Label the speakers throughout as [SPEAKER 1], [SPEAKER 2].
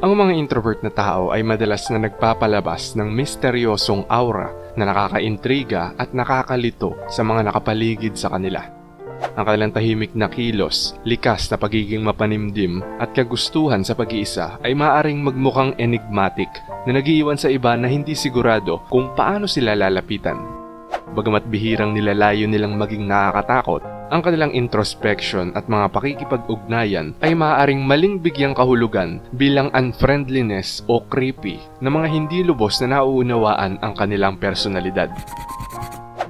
[SPEAKER 1] Ang mga introvert na tao ay madalas na nagpapalabas ng misteryosong aura na nakakaintriga at nakakalito sa mga nakapaligid sa kanila. Ang kanilang tahimik na kilos, likas na pagiging mapanimdim at kagustuhan sa pag-iisa ay maaaring magmukhang enigmatic na nagiiwan sa iba na hindi sigurado kung paano sila lalapitan. Bagamat bihirang nilalayo nilang maging nakakatakot, ang kanilang introspection at mga pakikipag-ugnayan ay maaaring maling bigyang kahulugan bilang unfriendliness o creepy na mga hindi lubos na nauunawaan ang kanilang personalidad.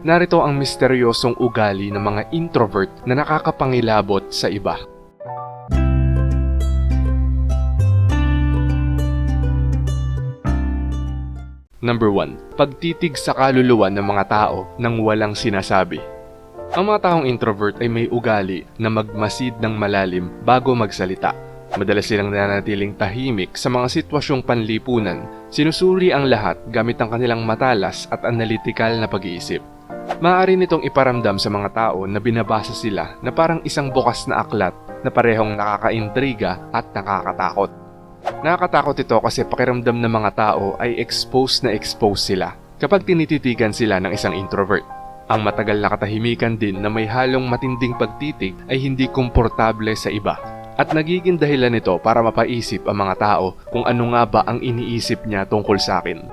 [SPEAKER 1] Narito ang misteryosong ugali ng mga introvert na nakakapangilabot sa iba. Number 1. Pagtitig sa kaluluwa ng mga tao nang walang sinasabi. Ang mga taong introvert ay may ugali na magmasid ng malalim bago magsalita. Madalas silang nananatiling tahimik sa mga sitwasyong panlipunan. Sinusuri ang lahat gamit ang kanilang matalas at analytical na pag-iisip. Maaari nitong iparamdam sa mga tao na binabasa sila na parang isang bukas na aklat na parehong nakakaintriga at nakakatakot. Nakakatakot ito kasi pakiramdam ng mga tao ay exposed na exposed sila kapag tinititigan sila ng isang introvert. Ang matagal na katahimikan din na may halong matinding pagtitig ay hindi komportable sa iba at nagiging dahilan nito para mapaisip ang mga tao kung ano nga ba ang iniisip niya tungkol sa akin.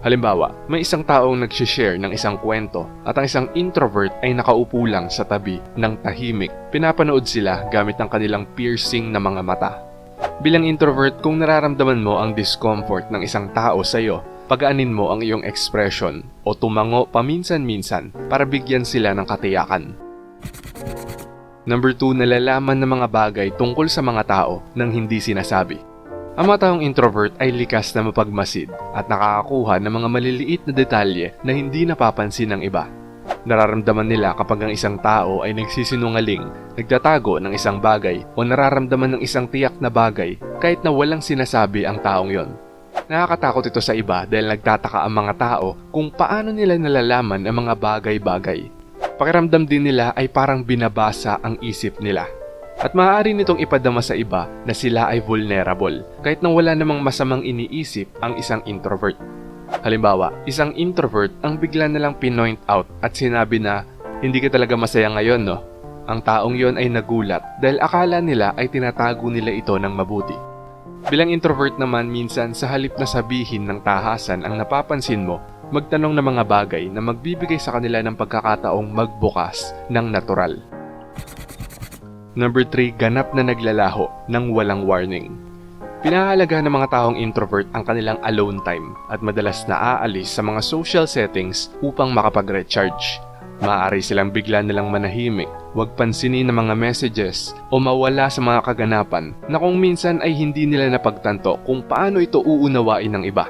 [SPEAKER 1] Halimbawa, may isang taong nagsishare ng isang kwento at ang isang introvert ay nakaupo lang sa tabi ng tahimik. Pinapanood sila gamit ang kanilang piercing na mga mata. Bilang introvert, kung nararamdaman mo ang discomfort ng isang tao sa iyo, pagaanin mo ang iyong expression o tumango paminsan-minsan para bigyan sila ng katiyakan. Number 2, nalalaman ng mga bagay tungkol sa mga tao nang hindi sinasabi. Ang mga taong introvert ay likas na mapagmasid at nakakakuha ng mga maliliit na detalye na hindi napapansin ng iba. Nararamdaman nila kapag ang isang tao ay nagsisinungaling, nagtatago ng isang bagay o nararamdaman ng isang tiyak na bagay kahit na walang sinasabi ang taong yon. Nakakatakot ito sa iba dahil nagtataka ang mga tao kung paano nila nalalaman ang mga bagay-bagay. Pakiramdam din nila ay parang binabasa ang isip nila. At maaari nitong ipadama sa iba na sila ay vulnerable kahit na wala namang masamang iniisip ang isang introvert. Halimbawa, isang introvert ang bigla na lang pinoint out at sinabi na, hindi ka talaga masaya ngayon no? Ang taong yon ay nagulat dahil akala nila ay tinatago nila ito ng mabuti. Bilang introvert naman minsan sa halip na sabihin ng tahasan ang napapansin mo, magtanong ng mga bagay na magbibigay sa kanila ng pagkakataong magbukas ng natural. Number 3, ganap na naglalaho ng walang warning. Pinahalaga ng mga taong introvert ang kanilang alone time at madalas na aalis sa mga social settings upang makapag-recharge. Maaari silang bigla nilang manahimik, huwag pansinin ng mga messages o mawala sa mga kaganapan na kung minsan ay hindi nila napagtanto kung paano ito uunawain ng iba.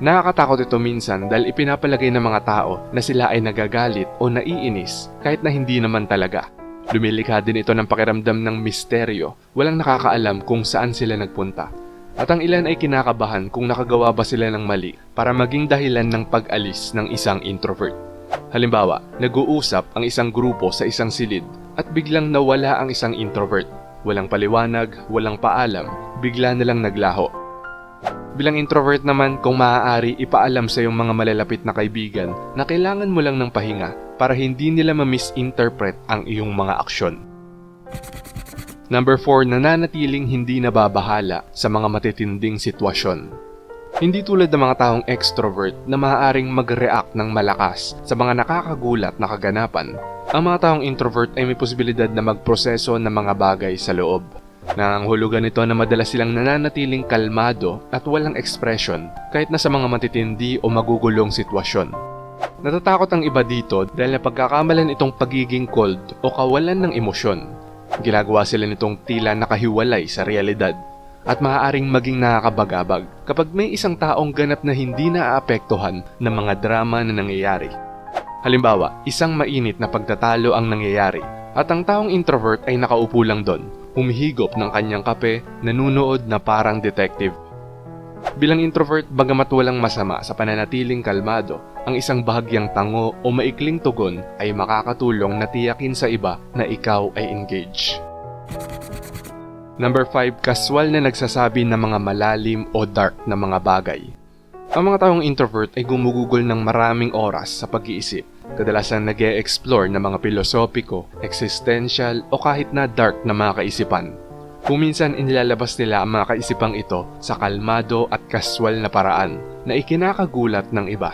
[SPEAKER 1] Nakakatakot ito minsan dahil ipinapalagay ng mga tao na sila ay nagagalit o naiinis kahit na hindi naman talaga. Lumilikha din ito ng pakiramdam ng misteryo, walang nakakaalam kung saan sila nagpunta. At ang ilan ay kinakabahan kung nakagawa ba sila ng mali para maging dahilan ng pag-alis ng isang introvert. Halimbawa, nag-uusap ang isang grupo sa isang silid at biglang nawala ang isang introvert. Walang paliwanag, walang paalam, bigla na lang naglaho. Bilang introvert naman, kung maaari, ipaalam sa iyong mga malalapit na kaibigan na kailangan mo lang ng pahinga para hindi nila ma-misinterpret ang iyong mga aksyon. Number 4, nananatiling hindi nababahala sa mga matitinding sitwasyon. Hindi tulad ng mga taong extrovert na maaaring mag-react ng malakas sa mga nakakagulat na kaganapan, ang mga taong introvert ay may posibilidad na magproseso ng mga bagay sa loob. Nangangahulugan nito na madalas silang nananatiling kalmado at walang expression kahit na sa mga matitindi o magugulong sitwasyon. Natatakot ang iba dito dahil napagkakamalan itong pagiging cold o kawalan ng emosyon. Ginagawa sila nitong tila nakahiwalay sa realidad at maaaring maging nakakabagabag kapag may isang taong ganap na hindi naaapektuhan ng mga drama na nangyayari. Halimbawa, isang mainit na pagtatalo ang nangyayari at ang taong introvert ay nakaupo lang doon, humihigop ng kanyang kape, nanunood na parang detective. Bilang introvert, bagamat walang masama sa pananatiling kalmado, ang isang bahagyang tango o maikling tugon ay makakatulong na tiyakin sa iba na ikaw ay engaged. Number 5, kaswal na nagsasabi ng mga malalim o dark na mga bagay. Ang mga taong introvert ay gumugugol ng maraming oras sa pag-iisip. Kadalasan nag explore ng mga pilosopiko, existential o kahit na dark na mga kaisipan. Kung minsan inilalabas nila ang mga kaisipang ito sa kalmado at kaswal na paraan na ikinakagulat ng iba.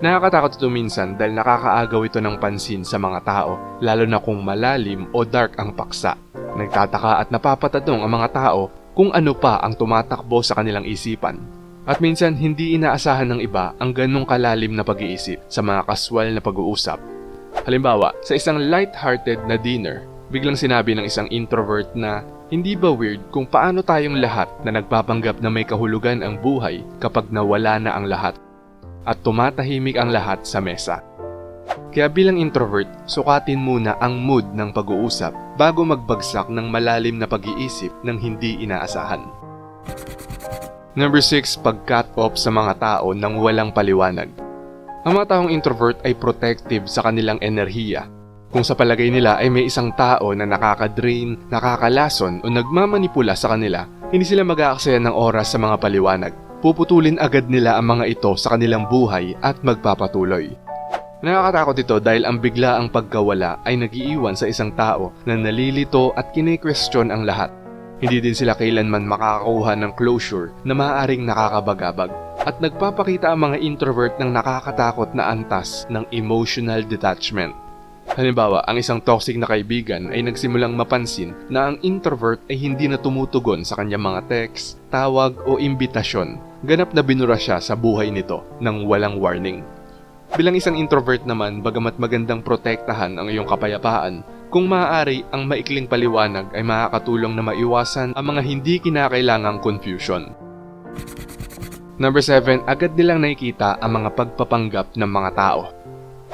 [SPEAKER 1] Nakakatakot ito minsan dahil nakakaagaw ito ng pansin sa mga tao, lalo na kung malalim o dark ang paksa. Nagtataka at napapatanong ang mga tao kung ano pa ang tumatakbo sa kanilang isipan. At minsan hindi inaasahan ng iba ang ganong kalalim na pag-iisip sa mga kaswal na pag-uusap. Halimbawa, sa isang light-hearted na dinner, biglang sinabi ng isang introvert na hindi ba weird kung paano tayong lahat na nagpapanggap na may kahulugan ang buhay kapag nawala na ang lahat at tumatahimik ang lahat sa mesa. Kaya bilang introvert, sukatin muna ang mood ng pag-uusap bago magbagsak ng malalim na pag-iisip ng hindi inaasahan. Number 6, pag-cut off sa mga tao ng walang paliwanag. Ang mga taong introvert ay protective sa kanilang enerhiya. Kung sa palagay nila ay may isang tao na nakaka-drain, nakakalason o nagmamanipula sa kanila, hindi sila mag-aaksaya ng oras sa mga paliwanag. Puputulin agad nila ang mga ito sa kanilang buhay at magpapatuloy. Nakakatakot ito dahil ang bigla ang pagkawala ay nagiiwan sa isang tao na nalilito at kine-question ang lahat. Hindi din sila kailanman makakakuha ng closure na maaaring nakakabagabag at nagpapakita ang mga introvert ng nakakatakot na antas ng emotional detachment. Halimbawa, ang isang toxic na kaibigan ay nagsimulang mapansin na ang introvert ay hindi na tumutugon sa kanyang mga text, tawag o imbitasyon. Ganap na binura siya sa buhay nito ng walang warning. Bilang isang introvert naman, bagamat magandang protektahan ang iyong kapayapaan, kung maaari, ang maikling paliwanag ay makakatulong na maiwasan ang mga hindi kinakailangang confusion. Number 7, agad nilang nakikita ang mga pagpapanggap ng mga tao.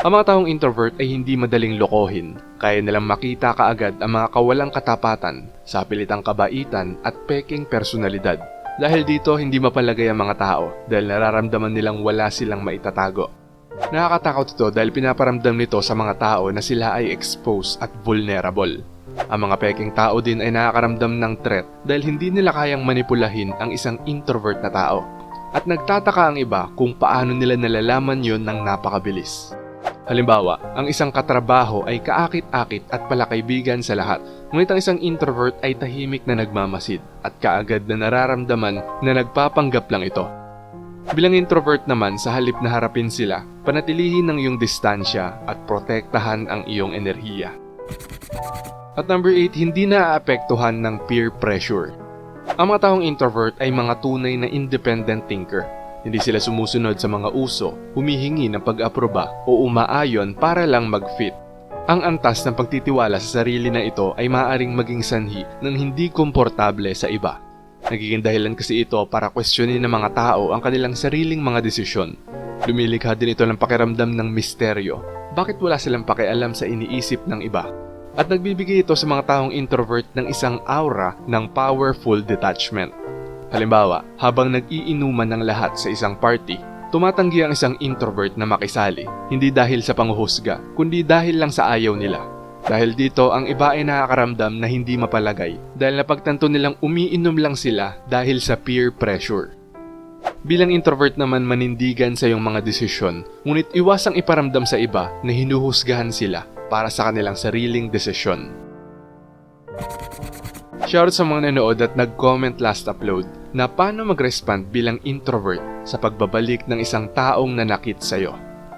[SPEAKER 1] Ang mga taong introvert ay hindi madaling lokohin. Kaya nilang makita kaagad ang mga kawalang katapatan, sapilitang kabaitan at peking personalidad. Dahil dito hindi mapalagay ang mga tao dahil nararamdaman nilang wala silang maitatago. Nakakatakot ito dahil pinaparamdam nito sa mga tao na sila ay exposed at vulnerable. Ang mga peking tao din ay nakakaramdam ng threat dahil hindi nila kayang manipulahin ang isang introvert na tao. At nagtataka ang iba kung paano nila nalalaman yon ng napakabilis. Halimbawa, ang isang katrabaho ay kaakit-akit at palakaibigan sa lahat, ngunit ang isang introvert ay tahimik na nagmamasid at kaagad na nararamdaman na nagpapanggap lang ito. Bilang introvert naman, sa halip na harapin sila, panatilihin ang iyong distansya at protektahan ang iyong enerhiya. At number 8, hindi na aapektuhan ng peer pressure. Ang mga taong introvert ay mga tunay na independent thinker hindi sila sumusunod sa mga uso, humihingi ng pag-aproba o umaayon para lang mag-fit. Ang antas ng pagtitiwala sa sarili na ito ay maaaring maging sanhi ng hindi komportable sa iba. Nagiging dahilan kasi ito para questionin ng mga tao ang kanilang sariling mga desisyon. Lumilikha din ito ng pakiramdam ng misteryo. Bakit wala silang pakialam sa iniisip ng iba? At nagbibigay ito sa mga taong introvert ng isang aura ng powerful detachment. Halimbawa, habang nag-iinuman ng lahat sa isang party, tumatanggi ang isang introvert na makisali, hindi dahil sa panguhusga, kundi dahil lang sa ayaw nila. Dahil dito, ang iba ay nakakaramdam na hindi mapalagay dahil napagtanto nilang umiinom lang sila dahil sa peer pressure. Bilang introvert naman manindigan sa iyong mga desisyon, ngunit iwasang iparamdam sa iba na hinuhusgahan sila para sa kanilang sariling desisyon. Shoutout sa mga nanood at nag-comment last upload na paano mag-respond bilang introvert sa pagbabalik ng isang taong nanakit sa'yo.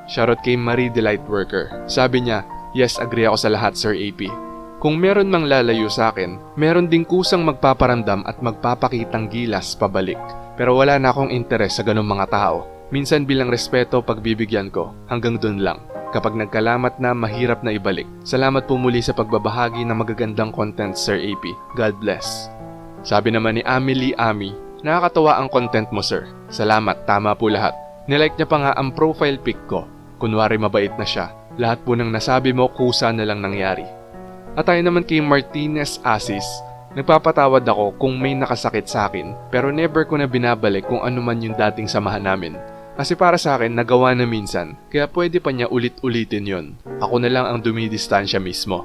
[SPEAKER 1] Shoutout kay Marie Delight Worker. Sabi niya, yes, agree ako sa lahat Sir AP. Kung meron mang lalayo sa akin, meron ding kusang magpaparamdam at magpapakitang gilas pabalik. Pero wala na akong interes sa ganong mga tao. Minsan bilang respeto pagbibigyan ko, hanggang dun lang. Kapag nagkalamat na, mahirap na ibalik. Salamat po muli sa pagbabahagi ng magagandang content, Sir AP. God bless. Sabi naman ni Amelie Ami, nakakatawa ang content mo, sir. Salamat, tama po lahat. Nilike niya pa nga ang profile pic ko. Kunwari mabait na siya. Lahat po ng nasabi mo, kusa na lang nangyari. At tayo naman kay Martinez Asis, Nagpapatawad ako kung may nakasakit sa akin pero never ko na binabalik kung ano man yung dating samahan namin. Kasi para sa akin, nagawa na minsan, kaya pwede pa niya ulit-ulitin yon. Ako na lang ang dumidistansya mismo.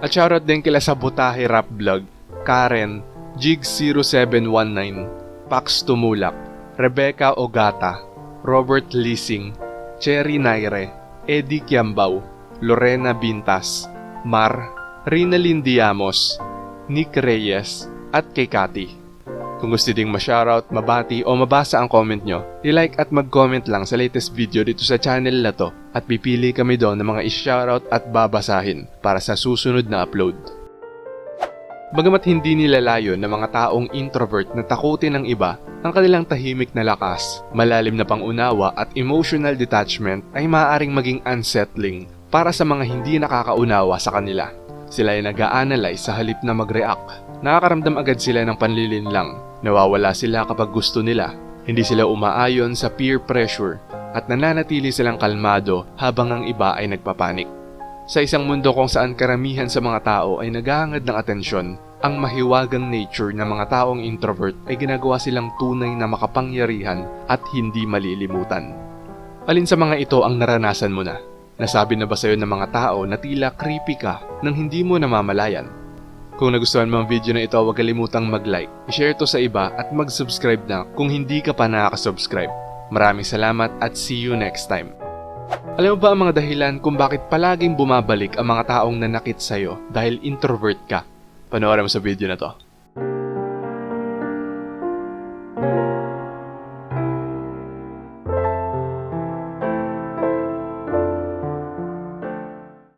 [SPEAKER 1] At shoutout din kila sa Rap Vlog. Karen, Jig0719, Pax Tumulak, Rebecca Ogata, Robert Lising, Cherry Naire, Eddie Kiambao, Lorena Bintas, Mar, Rinalyn Diamos, Nick Reyes, at kay Cathy. Kung gusto ding ma-shoutout, mabati o mabasa ang comment nyo, i-like at mag-comment lang sa latest video dito sa channel na to at pipili kami doon ng mga i-shoutout at babasahin para sa susunod na upload. Bagamat hindi nilalayo ng mga taong introvert na takutin ng iba, ang kanilang tahimik na lakas, malalim na pangunawa at emotional detachment ay maaaring maging unsettling para sa mga hindi nakakaunawa sa kanila. Sila ay nag-a-analyze sa halip na mag-react. Nakakaramdam agad sila ng panlilinlang. Nawawala sila kapag gusto nila. Hindi sila umaayon sa peer pressure at nananatili silang kalmado habang ang iba ay nagpapanik. Sa isang mundo kung saan karamihan sa mga tao ay naghahangad ng atensyon, ang mahiwagang nature ng mga taong introvert ay ginagawa silang tunay na makapangyarihan at hindi malilimutan. Alin sa mga ito ang naranasan mo na? Nasabi na ba sa'yo ng mga tao na tila creepy ka nang hindi mo namamalayan? Kung nagustuhan mo ang video na ito, huwag kalimutang mag-like, i-share to sa iba at mag-subscribe na kung hindi ka pa nakaka-subscribe. Maraming salamat at see you next time. Alam mo ba ang mga dahilan kung bakit palaging bumabalik ang mga taong nanakit sa'yo dahil introvert ka? Panoorin mo sa video na to.